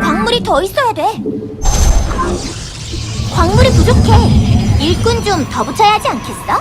광물이 더 있어야 돼. 광물이 부족해. 일꾼 좀 더 붙여야 하지 않겠어?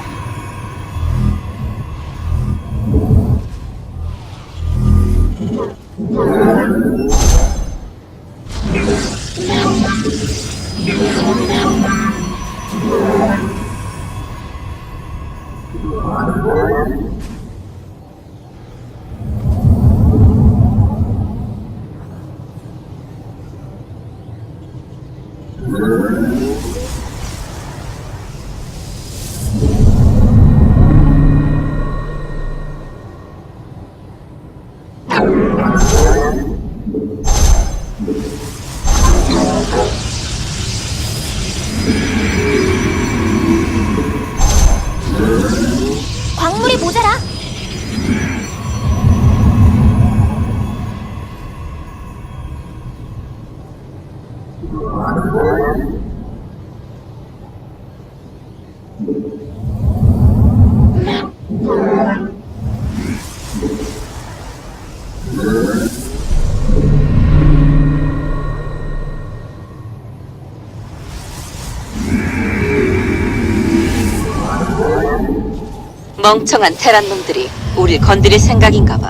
멍청한 테란 놈들이 우릴 건드릴 생각인가 봐.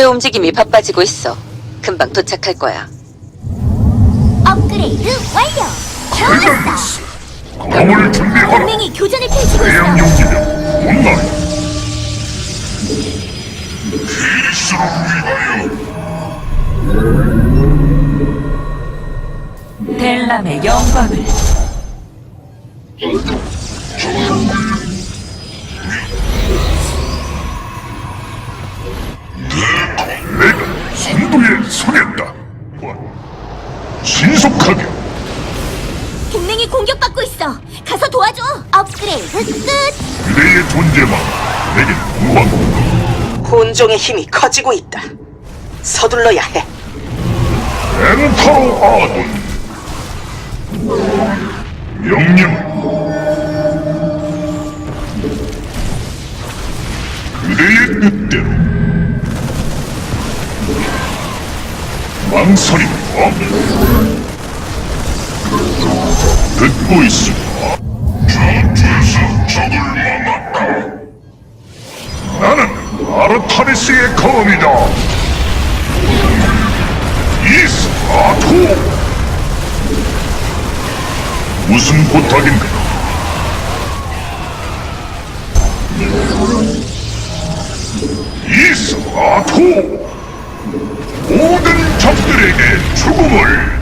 적들의 움직임이 바빠지고 있어. 금방 도착할 거야. 업그레이드 완료. 좋았어. 방어를 준비하라 동맹이 교전을 펼치고 대양 있어. 용기면 온라인 필수를 위하여 델람의 영광을 내가 선두에 서겠다 신속하게 동맹이 공격받고 있어. 가서 도와줘. 업그레이드 끝. 그대의 존재만 내겐 무한 혼종의 힘이 커지고 있다. 서둘러야 해. 엔타로 아돈 명령 망설임. 없 듣고 있습니다. 전투에서 적을 만났다 나는 아르타니스의 검이다. 이스파토! 무슨 부탁인가? 이스파토! 모든 적들에게 죽음을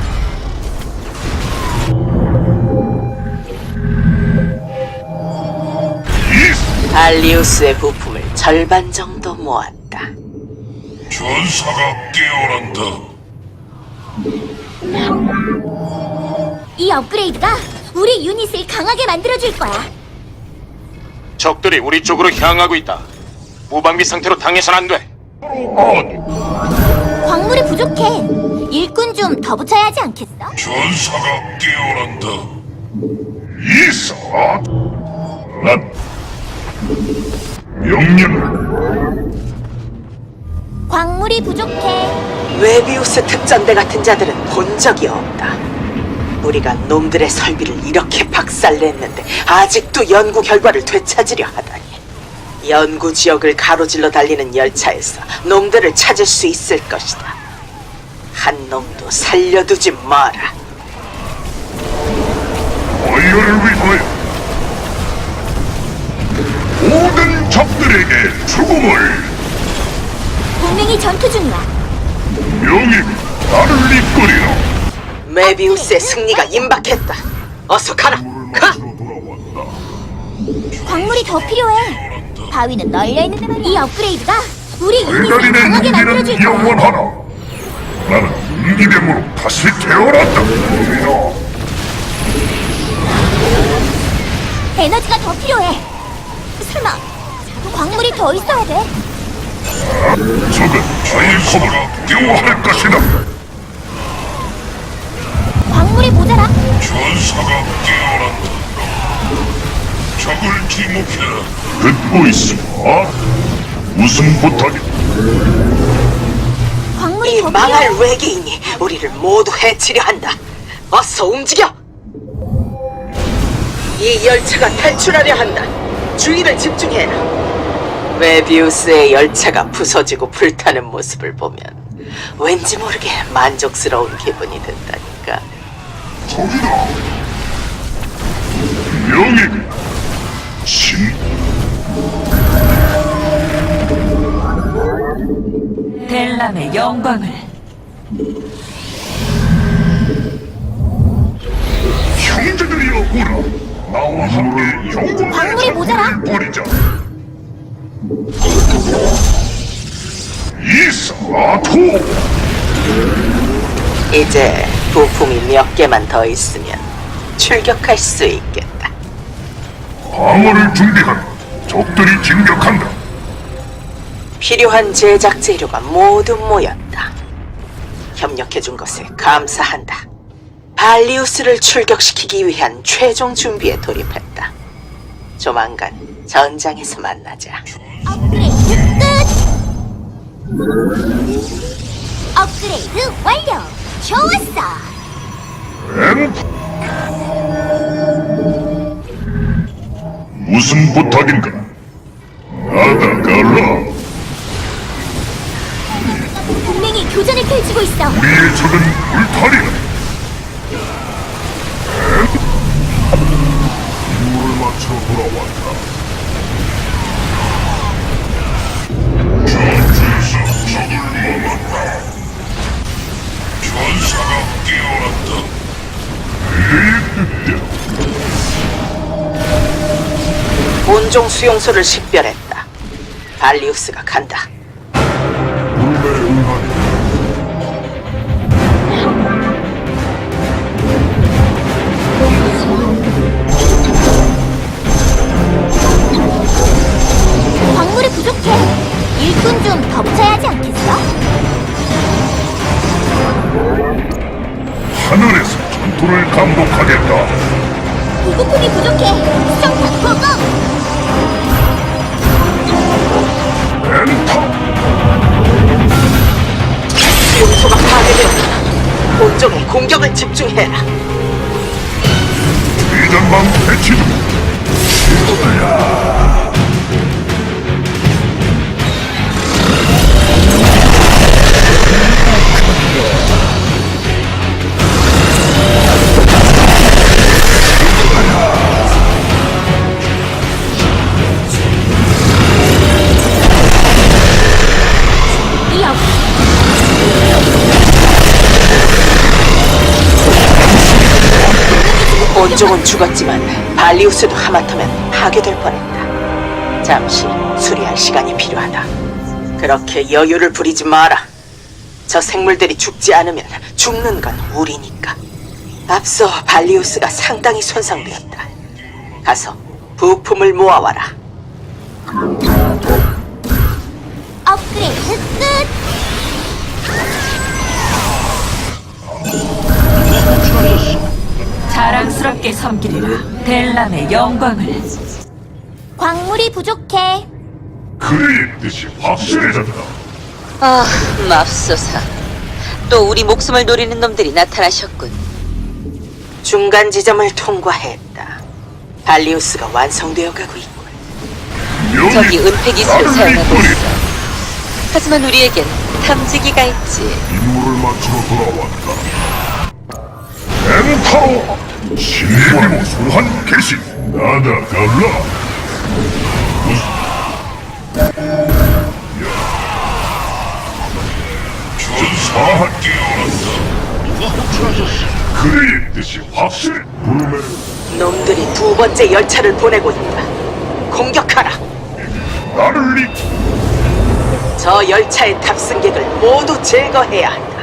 이스 발리우스의 부품을 절반 정도 모았다. 전사가 깨어난다 이 업그레이드가 우리 유닛을 강하게 만들어줄 거야. 적들이 우리 쪽으로 향하고 있다. 무방비 상태로 당해선 안 돼. 아돈 광물이 부족해. 일꾼 좀 더 붙여야 하지 않겠어? 전사가 깨어난다. 이사. 난 명령. 광물이 부족해. 웨비우스 특전대 같은 자들은 본 적이 없다. 우리가 놈들의 설비를 이렇게 박살냈는데 아직도 연구 결과를 되찾으려 하다니. 연구 지역을 가로질러 달리는 열차에서 놈들을 찾을 수 있을 것이다. 한 놈도 살려두지 마라. 아이어를 위하여 모든 적들에게 죽음을 동맹이 전투 중이야. 명예 나를 이끌이라 메비우스의 승리가 임박했다. 어서 가라. 가. 돌아왔다 광물이 더 필요해. 바위는 널려 있는데 말이야. 이 업그레이드가 우리 유닛을 강하게 만들어줄 인기는 거야. 영원하라 나는 인기뱀으로 다시 태어났다 에너지가 더 필요해. 설마 광물이 더 있어야 돼? 적은 자일컵을 두려워할 것이다 광물이 모자라. 전사가 깨어난다 적을 지목해라 듣고 있어 무슨 부탁이 광물이 이 더 망할. 외계인이 우리를 모두 해치려 한다. 어서 움직여. 이 열차가 탈출하려 한다. 주의를 집중해라. 메비우스의 열차가 부서지고 불타는 모습을 보면 왠지 모르게 만족스러운 기분이 든다니까. 적이다 명예 신 델람의 영광을. 형제들이여 오라. 나와 함께 영광의 광물이 모자라. 벌이자. 이사토! 이제 부품이 몇 개만 더 있으면 출격할 수 있겠다. 방어를 준비하라 적들이 진격한다 필요한 제작 재료가 모두 모였다. 협력해준 것에 감사한다. 발리우스를 출격시키기 위한 최종 준비에 돌입했다. 조만간 전장에서 만나자. 업그레이드 끝. 업그레이드 완료. 좋았어. 엠 무슨 부탁인가? 나다가라. 동맹이 교전을 펼치고 있어. 우리의 적은 울타리다 물을 맞춰 돌아왔다 본종 수용소를 식별했다. 발리우스가 간다. 광물이 부족해. 일꾼 좀 더 붙여야 하지 않겠어? 하늘에서 전투를 감독하겠다 보급품이 부족해. 수정탑 고고. 용소가 파괴되었다. 본종의 공격을 집중해라. 비전방 배치 중이 본종은 죽었지만 발리우스도 하마터면 파괴될 뻔했다. 잠시 수리할 시간이 필요하다. 그렇게 여유를 부리지 마라. 저 생물들이 죽지 않으면 죽는 건 우리니까. 앞서 발리우스가 상당히 손상되었다. 가서 부품을 모아와라. 자랑스럽게 섬기리라 델람의 영광을 광물이 부족해. 그의 뜻이 확실해졌다 아, 맙소사. 또 우리 목숨을 노리는 놈들이 나타나셨군. 중간 지점을 통과했다. 발리우스가 완성되어 가고 있군. 저기 은폐 기술을 사용하고 있어. 하지만 우리에겐 탐지기가 있지. 임무를 마치러 돌아왔다. 신의 소환 개시 나다 갈라. 전사한 깨어났다. 그의 뜻이 확실해. 부름에 놈들이 두 번째 열차를 보내고 있다. 공격하라. 나를 이저 열차의 탑승객을 모두 제거해야 한다.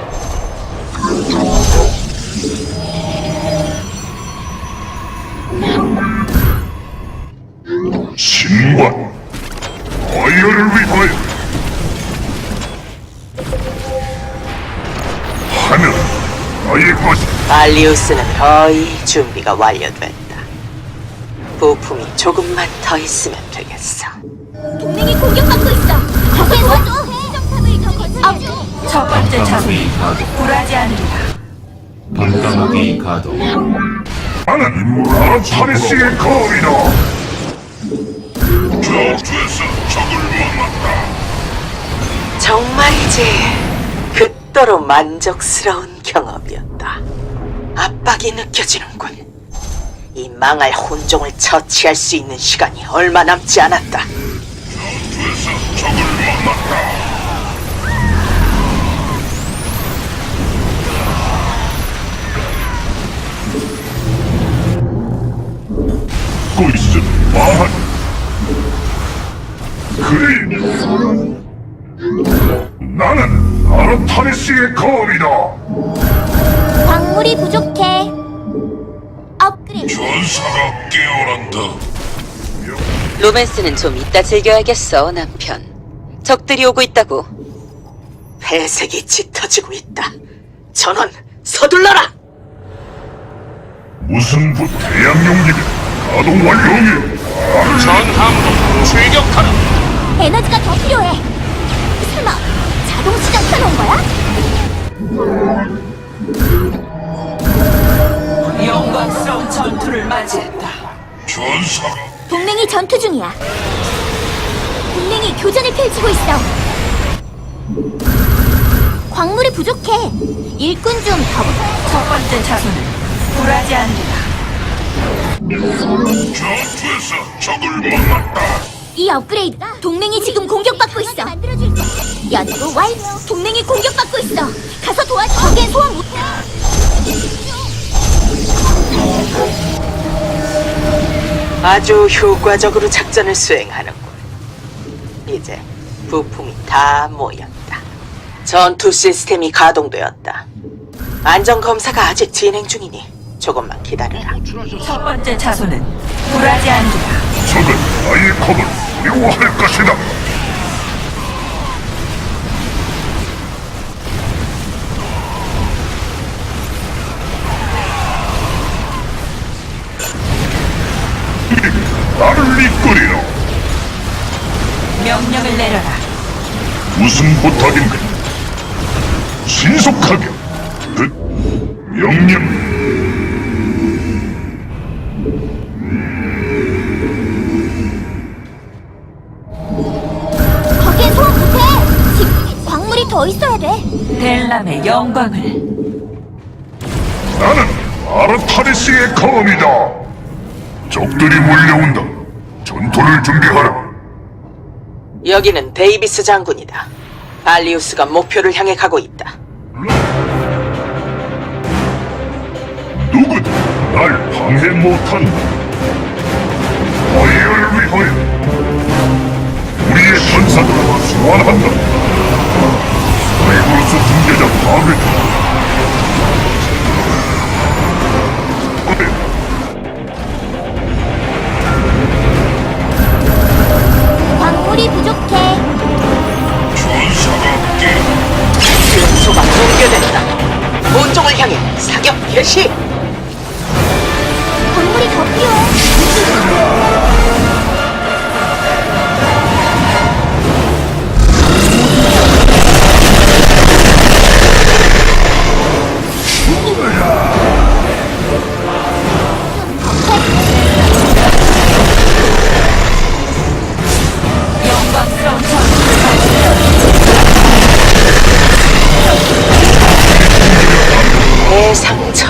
아이어를 위하여 하늘 나의 것이 발리우스는 거의 준비가 완료됐다. 부품이 조금만 더 있으면 되겠어. 동맹이 공격받고 있어. 거기에 도와줘. 정탑을 더 건설해줘. 첫 번째 자손이 굴하지 않으리라. 반감기 가동 나는 아타리스의 거이다 저주에서 적을 만났다 정말이지 극도로 만족스러운 경험이었다. 압박이 느껴지는군. 이 망할 혼종을 처치할 수 있는 시간이 얼마 남지 않았다. 꼬이스 마한 그레이 나는 아르타니스의 검이다 광물이 부족해. 업그레이드. 전사가 깨어난다 로맨스는 좀 이따 즐겨야겠어, 남편. 적들이 오고 있다고. 회색이 짙어지고 있다. 전원 서둘러라! 무슨 부 태양 용기는 가동 완료이 전함도 출격하라. 에너지가 더 필요해. 설마 자동 시장 켜놓은 거야? 영광스러운 전투를 맞이했다. 전사가 동맹이 전투 중이야. 동맹이 교전을 펼치고 있어. 광물이 부족해. 일꾼 좀 더. 첫 번째 자손은 굴하지 않으리라. 전투에서 적을 만났다 이 업그레이드가 동맹이 지금 공격받고 있어. 연구 완료. 동맹이 공격받고 있어. 가서 도와줘. 거기엔 소환 못해. 아주 효과적으로 작전을 수행하는군. 이제 부품이 다 모였다. 전투 시스템이 가동되었다. 안전 검사가 아직 진행 중이니 조금만 기다려라. 첫 번째 자손은 굴하지 않으리라. 적은 나의 검을 두려워할 것이다. 나를 이끌이라 명령을 내려라. 무슨 부탁인가? 신속하게. 그 명령 더 있어야 돼. 델람의 영광을 나는 아르타리스의 검이다. 적들이 몰려온다. 전투를 준비하라. 여기는 데이비스 장군이다. 발리우스가 목표를 향해 가고 있다. 누구도 날 방해 못한다. 어이를 위하여 우리의 전사들을 소환한다. 레그루스 중계자 파괴. 어이,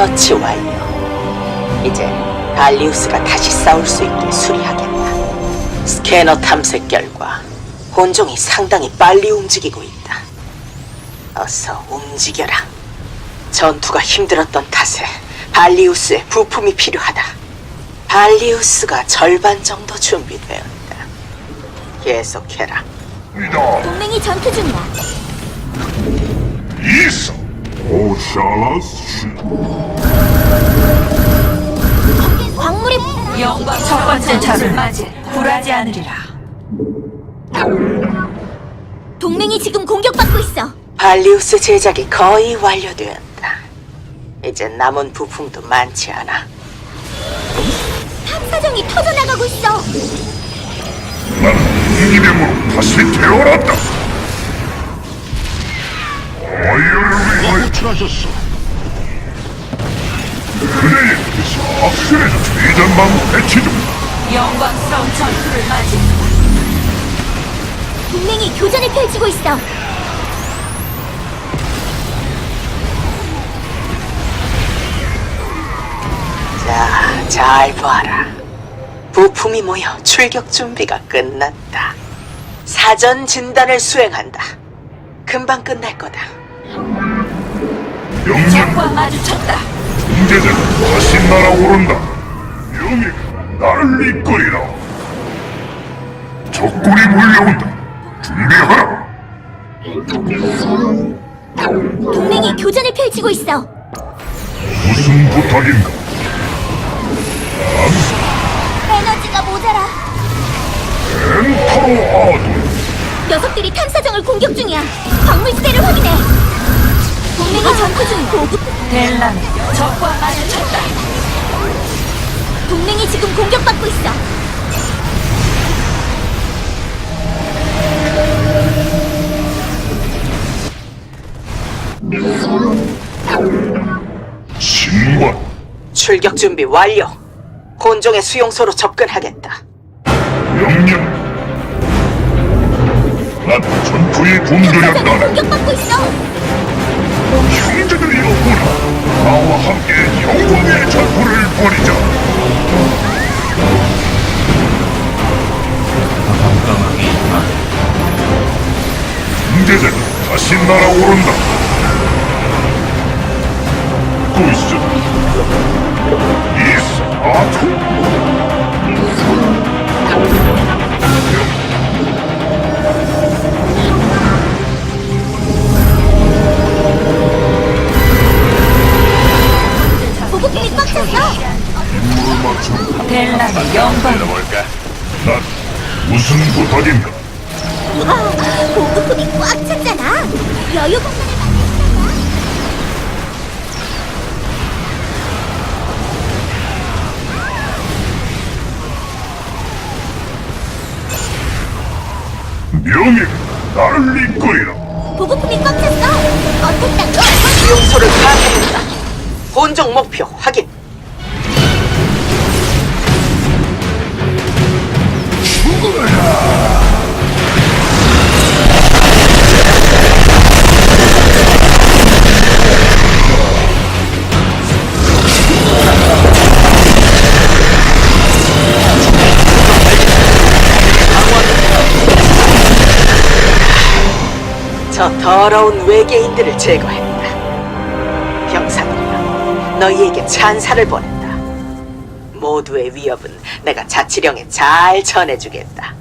처치 완료. 이제 발리우스가 다시 싸울 수 있게 수리하겠다. 스캐너 탐색 결과 혼종이 상당히 빨리 움직이고 있다. 어서 움직여라. 전투가 힘들었던 탓에 발리우스의 부품이 필요하다. 발리우스가 절반 정도 준비되었다. 계속해라. 동맹이 전투 중이야. 이서 오샬라스 광물이 영광 첫 번째 자손을 맞이 굴하지 않으리라. 동맹이 지금 공격받고 있어. 발리우스 제작이 거의 완료되었다. 이제 남은 부품도 많지 않아. 탐사정이 터져나가고 있어. 나는 이기병으로 다시 태어났다 호출하셨소 그대의 뜻이 확실해져 비전망 배치 중 영광스러운 전투를 맞이 동맹이 교전을 펼치고 있어. 자, 잘 봐라. 부품이 모여 출격 준비가 끝났다. 사전 진단을 수행한다. 금방 끝날 거다. 적과 마주쳤다. 문제는 다시 날아오른다 명예 나를 이끌이라 적군이 몰려온다 준비하라 동맹이 교전을 펼치고 있어. 무슨 부탁인가 에너지가 모자라. 엔타로 아둔 녀석들이 탐사정을 공격 중이야. 광물지대를 확인해. 동맹이 전투 중이야. 델라는 적과 마주쳤다. 동맹이 지금 공격받고 있어. 신관 출격 준비 완료. 혼종의 수용소로 접근하겠다. 명령 난 전투에 탐사정이 굶주렸다 공격받고 있어. 나와 함께 영광의 전투를 벌이자. 문제는 다시 날아오른다. 있어. 이스 아투 무슨 부탁인가? 아, 보급품이 꽉 찼잖아. 여유 공간을 만들었잖아. 명예가 나를 이끌이라 보급품이 꽉 찼어. 어택당. 수용소를 파악했다. 혼종 목표 확인. 저 더러운 외계인들을 제거했다. 병사들이여, 너희에게 찬사를 보낸다. 모두의 위협은 내가 자치령에 잘 전해주겠다.